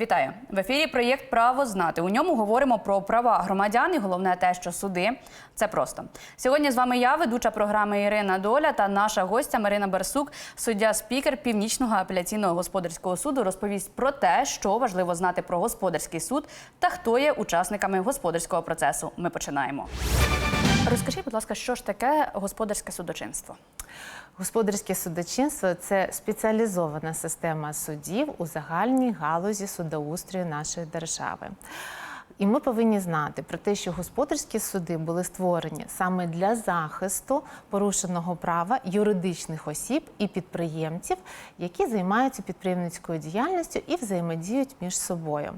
Вітаю в ефірі. Проєкт Право знати. У ньому говоримо про права громадян і головне те, що суди це просто. Сьогодні з вами я, ведуча програми Ірина Доля та наша гостя Марина Барсук, суддя спікер Північного апеляційного господарського суду, розповість про те, що важливо знати про господарський суд та хто є учасниками господарського процесу. Ми починаємо. Розкажіть, будь ласка, що ж таке господарське судочинство? Господарське судочинство це спеціалізована система судів у загальній галузі судоустрою нашої держави. І ми повинні знати про те, що господарські суди були створені саме для захисту порушеного права юридичних осіб і підприємців, які займаються підприємницькою діяльністю і взаємодіють між собою.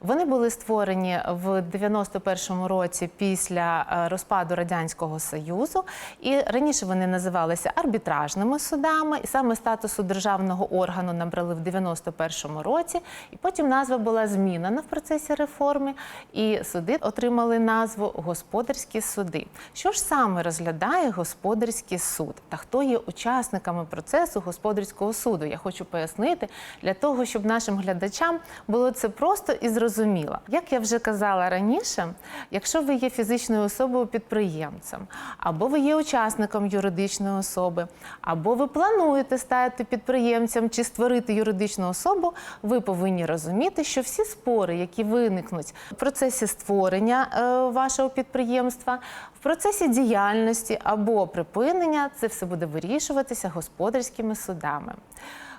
Вони були створені в 91-му році після е, розпаду радянського союзу, і раніше вони називалися арбітражними судами, і саме статусу державного органу набрали в 91-му році. І потім назва була змінена в процесі реформи, і суди отримали назву господарські суди. Що ж саме розглядає господарський суд? Та хто є учасниками процесу господарського суду? Я хочу пояснити для того, щоб нашим глядачам було це просто і зрозуміло. Як я вже казала раніше, якщо ви є фізичною особою підприємцем, або ви є учасником юридичної особи, або ви плануєте стати підприємцем чи створити юридичну особу, ви повинні розуміти, що всі спори, які виникнуть процесі створення е, вашого підприємства, в процесі діяльності або припинення, це все буде вирішуватися господарськими судами.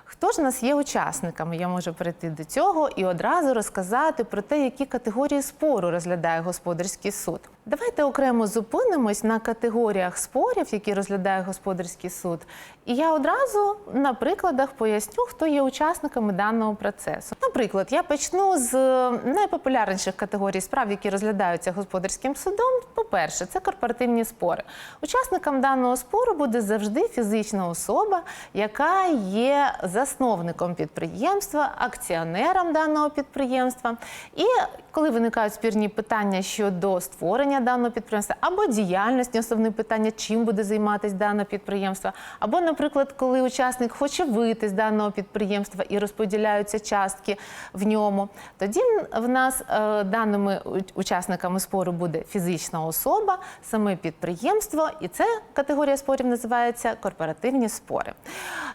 Хто ж нас є учасниками? Я можу перейти до цього і одразу розказати про те, які категорії спору розглядає господарський суд. Давайте окремо зупинимось на категоріях спорів, які розглядає господарський суд. І я одразу на прикладах поясню, хто є учасниками даного процесу. Наприклад, я почну з найпопулярніших категорій справ, які розглядаються господарським судом. По-перше, це корпоративні спори. Учасником даного спору буде завжди фізична особа, яка є засновником підприємства, акціонером даного підприємства. І коли виникають спірні питання щодо створення даного підприємства або діяльності, основне питання, чим буде займатися дане підприємство, або, наприклад, коли учасник хоче вийти з даного підприємства і розподіляються частки в ньому, тоді в нас е, даними учасниками спору буде фізична особа, саме підприємство, і це категорія спорів називається корпоративні спори.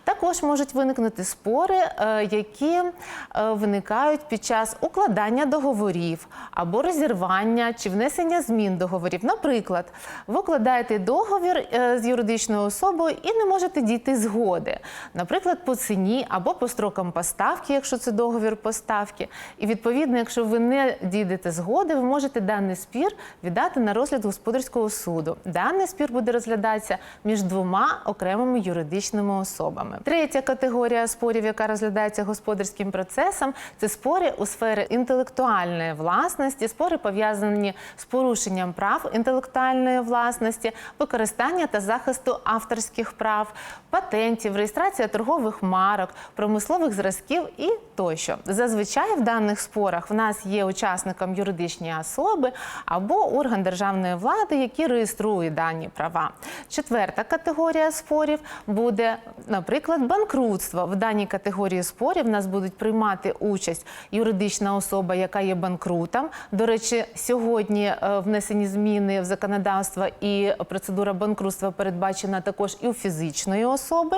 Також можуть виникнути спори, е, які е, виникають під час укладання договорів або розірвання чи внесення змін договорів. Наприклад, ви укладаєте договір е, з юридичною особою і не можете дійти згоди, наприклад, по ціні або по строкам поставки, якщо це договір поставки. І відповідно, якщо ви не дійдете згоди, ви можете даний спір віддати на розгляд господарського суду. Даний спір буде розглядатися між двома окремими юридичними особами. Третя категорія спорів, яка розглядається господарським процесом, це спори у сфері інтелектуальної власності, спори пов'язані з порушенням прав інтелектуальної власності, використання та захисту авторських прав, патентів, реєстрація торгових марок, промислових зразків і тощо. Зазвичай в даних спорах в нас є учасником юридичні особи або орган державної влади, які реєструють дані права. Четверта категорія спорів буде, наприклад, банкрутство. В даній категорії спорів нас будуть приймати участь юридична особа, яка є банкрутом. До речі, сьогодні е, внесені зміни в законодавство і процедура банкрутства передбачена також і у фізичної особи.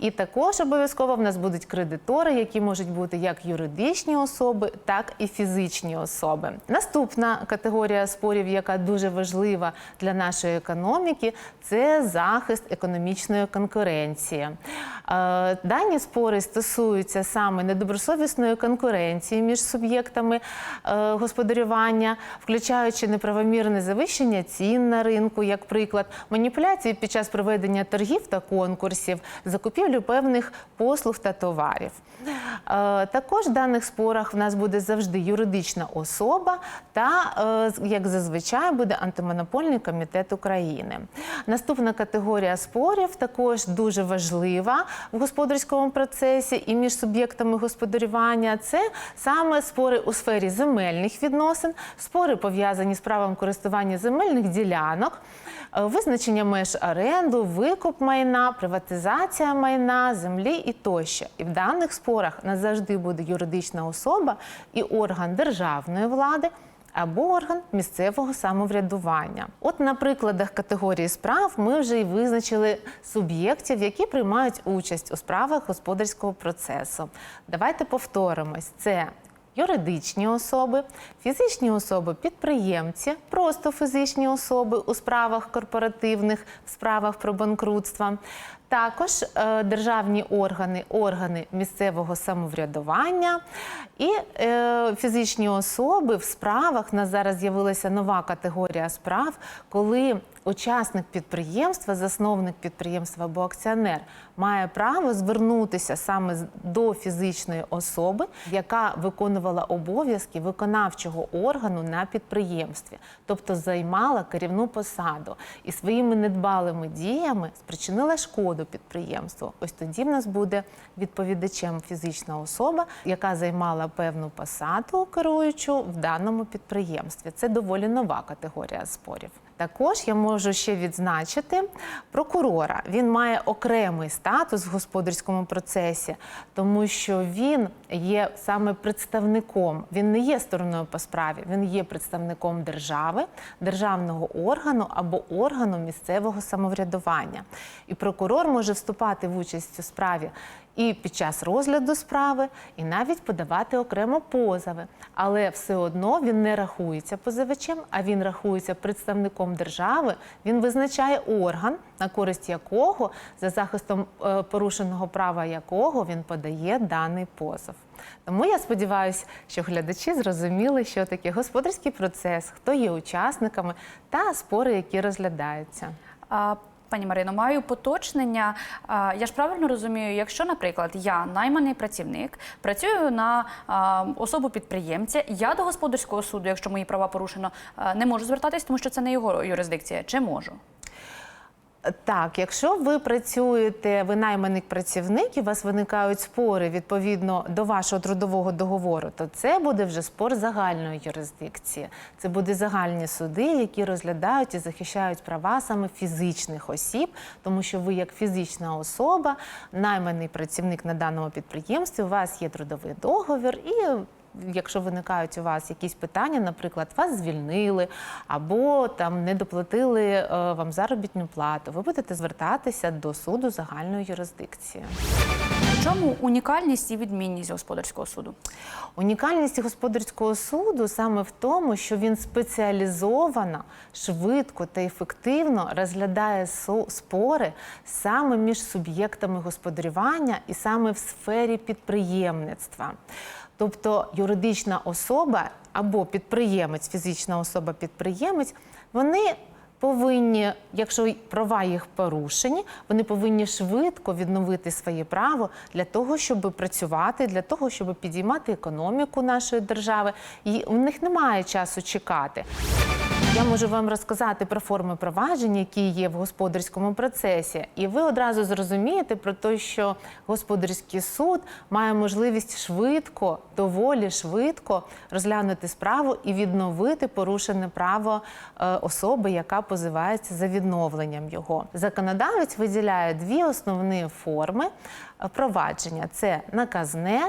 І також обов'язково в нас будуть кредитори, які можуть бути як юридичні особи, так і фізичні особи. Наступна категорія спорів, яка дуже важлива для нашої економіки, це захист економічної конкуренції. Е, Дані спори стосуються саме недобросовісної конкуренції між суб'єктами е, господарювання, включаючи неправомірне завищення цін на ринку, як приклад, маніпуляції під час проведення торгів та конкурсів, закупівлю певних послуг та товарів. Е, Також в даних спорах в нас буде завжди юридична особа та, е, як зазвичай, буде антимонопольний комітет України. Наступна категорія спорів також дуже важлива в господарському процесі і між суб'єктами господарювання. Це саме спори у сфері земельних відносин, спори пов'язані з правом користування користування земельних ділянок, е, визначення меж оренду, викуп майна, приватизація майна, землі і тощо. І в даних спорах назавжди буде юридична особа і орган державної влади. Або орган місцевого самоврядування. От на прикладах категорії справ ми вже й визначили суб'єктів, які приймають участь у справах господарського процесу. Давайте повторимось: це юридичні особи, фізичні особи, підприємці, просто фізичні особи у справах корпоративних, в справах про банкрутство. Також е, державні органи, органи місцевого самоврядування і е, фізичні особи в справах. У нас зараз з'явилася нова категорія справ, коли учасник підприємства, засновник підприємства або акціонер має право звернутися саме до фізичної особи, яка виконувала обов'язки виконавчого органу на підприємстві, тобто займала керівну посаду і своїми недбалими діями спричинила шкоду підприємству. Ось тоді в нас буде відповідачем фізична особа, яка займала певну посаду керуючу в даному підприємстві. Це доволі нова категорія спорів. Також я можу ще відзначити прокурора. Він має окремий статус в господарському процесі, тому що він є саме представником, він не є стороною по справі, він є представником держави, державного органу або органу місцевого самоврядування. І прокурор може вступати в участь у справі і під час розгляду справи, і навіть подавати окремо позови. Але все одно він не рахується позивачем, а він рахується представником держави. Він визначає орган, на користь якого за захистом е, порушеного права якого він подає даний позов. Тому я сподіваюся, що глядачі зрозуміли, що таке господарський процес, хто є учасниками та спори, які розглядаються. Пані Марино, маю поточнення. Я ж правильно розумію, якщо, наприклад, я найманий працівник, працюю на особу підприємця, я до господарського суду, якщо мої права порушено, не можу звертатись, тому що це не його юрисдикція. Чи можу? Так, якщо ви працюєте, ви найманий працівник, і у вас виникають спори відповідно до вашого трудового договору, то це буде вже спор загальної юрисдикції. Це буде загальні суди, які розглядають і захищають права саме фізичних осіб, тому що ви, як фізична особа, найманий працівник на даному підприємстві, у вас є трудовий договір і. Якщо виникають у вас якісь питання, наприклад, вас звільнили або там не доплатили е, вам заробітну плату, ви будете звертатися до суду загальної юрисдикції. Чому унікальність і відмінність господарського суду? Унікальність господарського суду саме в тому, що він спеціалізовано, швидко та ефективно розглядає спори саме між суб'єктами господарювання і саме в сфері підприємництва. Тобто юридична особа або підприємець, фізична особа-підприємець, вони повинні, якщо права їх порушені, вони повинні швидко відновити своє право для того, щоб працювати, для того, щоб підіймати економіку нашої держави. І у них немає часу чекати. Я можу вам розказати про форми провадження, які є в господарському процесі, і ви одразу зрозумієте про те, що господарський суд має можливість швидко, доволі швидко розглянути справу і відновити порушене право е, особи, яка позивається за відновленням його. Законодавець виділяє дві основні форми е, провадження: це наказне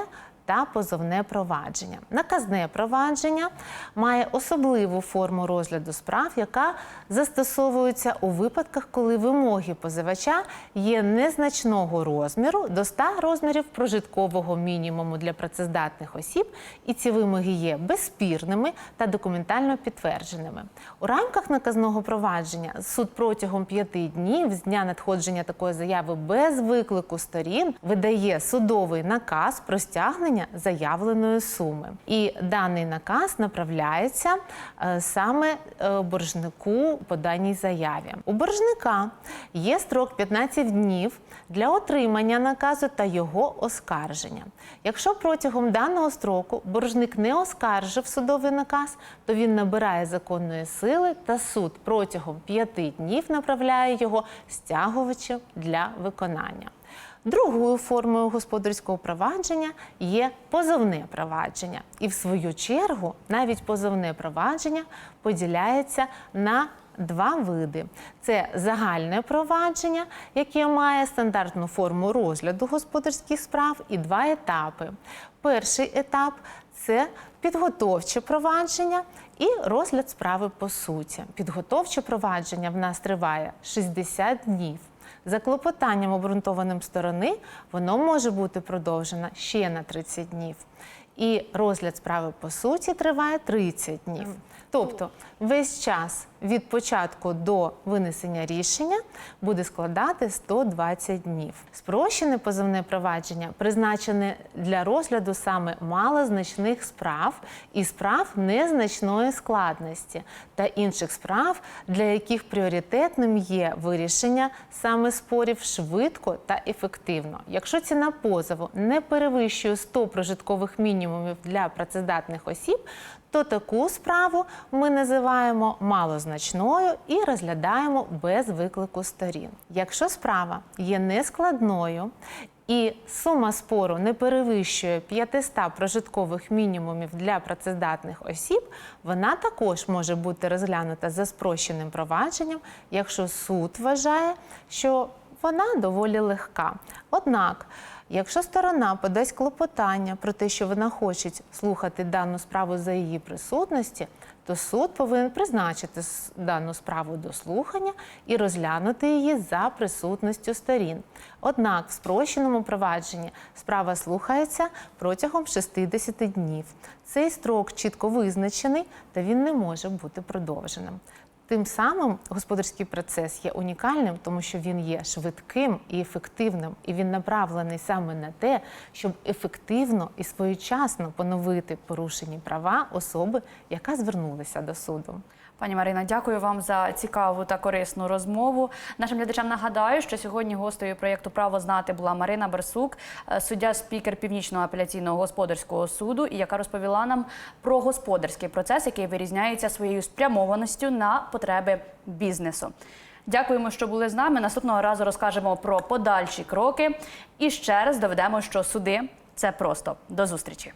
та позовне провадження. Наказне провадження має особливу форму розгляду справ, яка застосовується у випадках, коли вимоги позивача є незначного розміру до 100 розмірів прожиткового мінімуму для працездатних осіб, і ці вимоги є безспірними та документально підтвердженими. У рамках наказного провадження суд протягом п'яти днів з дня надходження такої заяви без виклику сторін видає судовий наказ про стягнення заявленої суми. І даний наказ направляється е, саме е, боржнику по даній заяві. У боржника є строк 15 днів для отримання наказу та його оскарження. Якщо протягом даного строку боржник не оскаржив судовий наказ, то він набирає законної сили та суд протягом 5 днів направляє його стягувачем для виконання. Другою формою господарського провадження є позовне провадження. І в свою чергу навіть позовне провадження поділяється на два види: це загальне провадження, яке має стандартну форму розгляду господарських справ, і два етапи. Перший етап це підготовче провадження і розгляд справи по суті. Підготовче провадження в нас триває 60 днів. За клопотанням обґрунтованим сторони воно може бути продовжено ще на 30 днів. І розгляд справи по суті триває 30 днів. Тобто весь час від початку до винесення рішення буде складати 120 днів. Спрощене позовне провадження призначене для розгляду саме малозначних справ і справ незначної складності та інших справ, для яких пріоритетним є вирішення саме спорів швидко та ефективно. Якщо ціна позову не перевищує 100 прожиткових мінімумів для працездатних осіб, то таку справу ми називаємо малозначною і розглядаємо без виклику сторін. Якщо справа є нескладною і сума спору не перевищує 500 прожиткових мінімумів для працездатних осіб, вона також може бути розглянута за спрощеним провадженням, якщо суд вважає, що вона доволі легка. Однак, якщо сторона подасть клопотання про те, що вона хоче слухати дану справу за її присутності, то суд повинен призначити дану справу до слухання і розглянути її за присутністю сторін. Однак в спрощеному провадженні справа слухається протягом 60 днів. Цей строк чітко визначений та він не може бути продовженим. Тим самим господарський процес є унікальним, тому що він є швидким і ефективним, і він направлений саме на те, щоб ефективно і своєчасно поновити порушені права особи, яка звернулася до суду. Пані Марина, дякую вам за цікаву та корисну розмову. Нашим глядачам нагадаю, що сьогодні гостею проєкту Право знати була Марина Берсук, е, суддя спікер Північного апеляційного господарського суду, і яка розповіла нам про господарський процес, який вирізняється своєю спрямованістю на потреби бізнесу. Дякуємо, що були з нами. Наступного разу розкажемо про подальші кроки і ще раз доведемо, що суди це просто. До зустрічі.